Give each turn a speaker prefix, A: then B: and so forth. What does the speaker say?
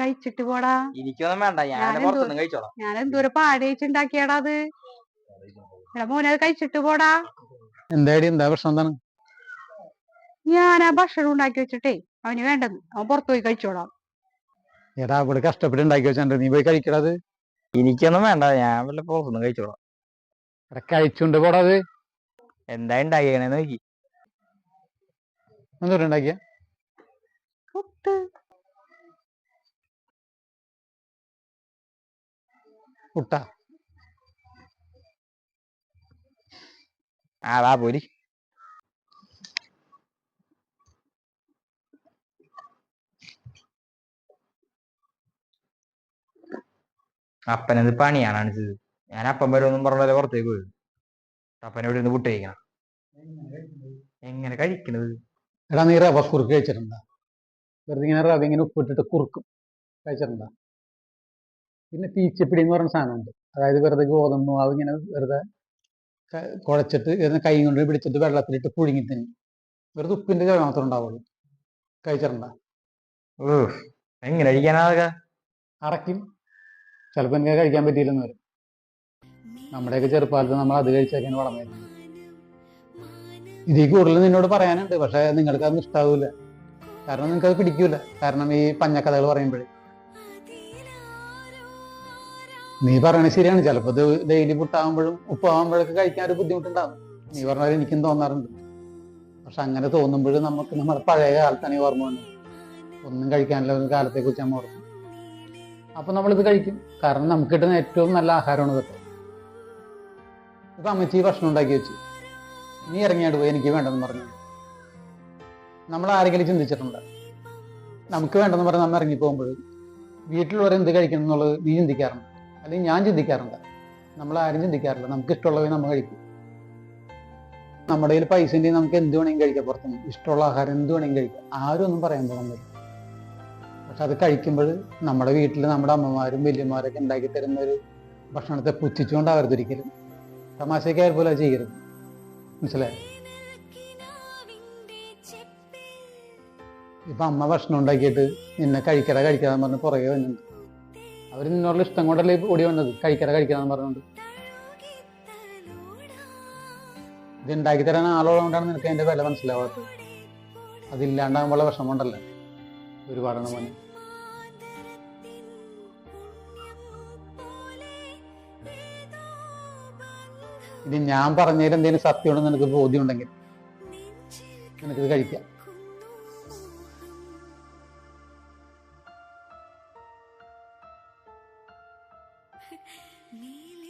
A: കഴിച്ചിട്ട് പോടാ.
B: എനിക്കൊന്നും വേണ്ട ഞാൻ
A: ഞാനെന്തോ-
B: പുറത്തുനിന്ന് കഴിച്ചോളാം.
A: ഞാൻ എന്തോരം പാടി വെച്ചുണ്ടാക്കിയാടാ അത്. എടാ മോനെ അത് കഴിച്ചിട്ട് പോടാ.
C: എന്താടി എന്താ പ്രശ്നം എന്താണ്?
A: ഞാൻ ആ ഭക്ഷണം ഉണ്ടാക്കി വെച്ചിട്ടേ അവന് വേണ്ടെന്ന് അവൻ പുറത്തു പോയി കഴിച്ചോളാം.
C: എടാ ഇവിടെ കഷ്ടപ്പെട്ട് ഉണ്ടാക്കി വെച്ചിട്ടുണ്ട് നീ പോയി കഴിക്കടത്
B: എനിക്കൊന്നും വേണ്ട ഞാൻ വല്ല പുറത്തുനിന്ന് കഴിച്ചോളാം.
C: എടാ പോടാ പോടാത്
B: എന്താ ഉണ്ടാക്കിയണെന്ന് നോക്കി.
C: എന്തോരം ഉണ്ടാക്കിയ?
A: പുട്ട്.
C: പുട്ട
B: ആ വാ പോരി. അപ്പനത് പണിയാണ് ചെയ്തത് ഞാൻ അപ്പം വരുമെന്നും പറഞ്ഞാലേ പുറത്തേക്ക് പോയി. അപ്പനെ ഇവിടെ നിന്ന് കഴിക്കണം. എങ്ങനെ കഴിക്കണത്?
C: എടാ നീ റവ കുറുക്ക് കഴിച്ചിട്ടുണ്ടാ? വെറുതെ ഇങ്ങനെ റവ ഇങ്ങനെ ഉപ്പിട്ടിട്ട് കുറുക്കും. കഴിച്ചിട്ടുണ്ടാ? പിന്നെ തീച്ചപ്പിടി എന്ന് പറയുന്ന സാധനമുണ്ട്. അതായത് വെറുതെ ഗോതമ്പ് മാവ് ഇങ്ങനെ വെറുതെ കുഴച്ചിട്ട് ഇങ്ങനെ കൈ കൊണ്ട് പിടിച്ചിട്ട് വെള്ളത്തിലിട്ട് പുഴുങ്ങി തിന്നും. വെറുതെ ഉപ്പിന്റെ ചുവ മാത്രം ഉണ്ടാവുള്ളൂ. കഴിച്ചിട്ടുണ്ടാ?
B: എങ്ങനെ കഴിക്കാനാ അതൊക്കെ
C: അറക്കും. ചിലപ്പോൾ എനിക്ക് കഴിക്കാൻ പറ്റിയില്ലെന്ന് വരും. നമ്മുടെയൊക്കെ ചെറുപ്പകാലത്ത് നമ്മൾ അത് കഴിച്ചൊക്കെയാണ് വളർന്നത്. ഇതിൽ കൂടുതൽ നിന്നോട് പറയാനുണ്ട്. പക്ഷെ നിങ്ങൾക്ക് അതൊന്നും ഇഷ്ടാവൂല. കാരണം നിങ്ങൾക്ക് അത് പിടിക്കൂല. കാരണം ഈ പഞ്ഞക്കഥകൾ പറയുമ്പോഴേ. നീ പറയണത് ശരിയാണ്. ചിലപ്പോൾ ഇത് ഡെയിലി പുട്ടാകുമ്പോഴും ഉപ്പാകുമ്പോഴൊക്കെ കഴിക്കാൻ ഒരു ബുദ്ധിമുട്ടുണ്ടാകും നീ പറഞ്ഞാൽ എനിക്കും തോന്നാറുണ്ട്. പക്ഷെ അങ്ങനെ തോന്നുമ്പോഴും നമുക്ക് നമ്മുടെ പഴയ കാലത്താണ് ഈ ഓർമ്മ വന്നത് ഒന്നും കഴിക്കാനുള്ള ഒരു കാലത്തെ കുറിച്ച് നമ്മൾ ഓർക്കും. അപ്പൊ നമ്മളിത് കഴിക്കും. കാരണം നമുക്ക് കിട്ടുന്ന ഏറ്റവും നല്ല ആഹാരമാണ് ഇതൊക്കെ. ഇപ്പൊ അമ്മച്ചി ഭക്ഷണം ഉണ്ടാക്കി വെച്ചു. നീ ഇറങ്ങിയാണ്ട് പോയി എനിക്ക് വേണ്ടെന്ന് പറഞ്ഞു. നമ്മൾ ആരെങ്കിലും ചിന്തിച്ചിട്ടുണ്ട്? നമുക്ക് വേണ്ടെന്ന് പറഞ്ഞ് നമ്മൾ ഇറങ്ങി പോകുമ്പോൾ വീട്ടിലുള്ളവർ എന്ത് കഴിക്കണം എന്നുള്ളത് നീ ചിന്തിക്കാറുണ്ട്? അല്ലെങ്കിൽ ഞാൻ ചിന്തിക്കാറുണ്ട്. നമ്മൾ ആരും ചിന്തിക്കാറില്ല. നമുക്ക് ഇഷ്ടമുള്ളവയെ നമ്മൾ കഴിക്കും. നമ്മുടെ കയ്യിൽ പൈസ ഉണ്ടെങ്കിൽ നമുക്ക് എന്ത് വേണമെങ്കിലും കഴിക്കാം പുറത്തുനിന്ന്. ഇഷ്ടമുള്ള ആഹാരം എന്ത് വേണമെങ്കിലും കഴിക്കാം. ആരും ഒന്നും പറയാൻ പോകുന്നില്ല. പക്ഷെ അത് കഴിക്കുമ്പോൾ നമ്മുടെ വീട്ടിൽ നമ്മുടെ അമ്മമാരും വലിയമാരൊക്കെ ഉണ്ടാക്കി തരുന്ന ഒരു ഭക്ഷണത്തെ പുച്ഛിച്ചുകൊണ്ടാവരുത് ഒരിക്കലും. തമാശക്കാർ പോലെ ചെയ്യരുത്. മനസ്സിലായി? ഇപ്പൊ അമ്മ ഭക്ഷണം ഉണ്ടാക്കിയിട്ട് നിന്നെ കഴിക്കട കഴിക്കാന്ന് പറഞ്ഞ് പുറകെ വന്നിട്ടുണ്ട്. അവർ നിന്നോടുള്ള ഇഷ്ടം കൊണ്ടല്ലേ ഓടി വന്നത്? കഴിക്കറ കഴിക്കാന്ന് പറഞ്ഞുകൊണ്ട്. ഇത് ഉണ്ടാക്കി തരാൻ ആളുള്ളതുകൊണ്ടാണ് നിനക്ക് അതിന്റെ വില മനസ്സിലാവാത്തത്. അതില്ലാണ്ടാകുമ്പോൾ വിഷമം കൊണ്ടല്ലേ ഒരുപാടെണ്ണം മോനെ ഇനി ഞാൻ പറഞ്ഞതിൽ എന്തെങ്കിലും സത്യമുണ്ടെന്ന് നിനക്ക് ബോധ്യമുണ്ടെങ്കിൽ നിനക്കിത് കഴിക്കാം.
D: നീലി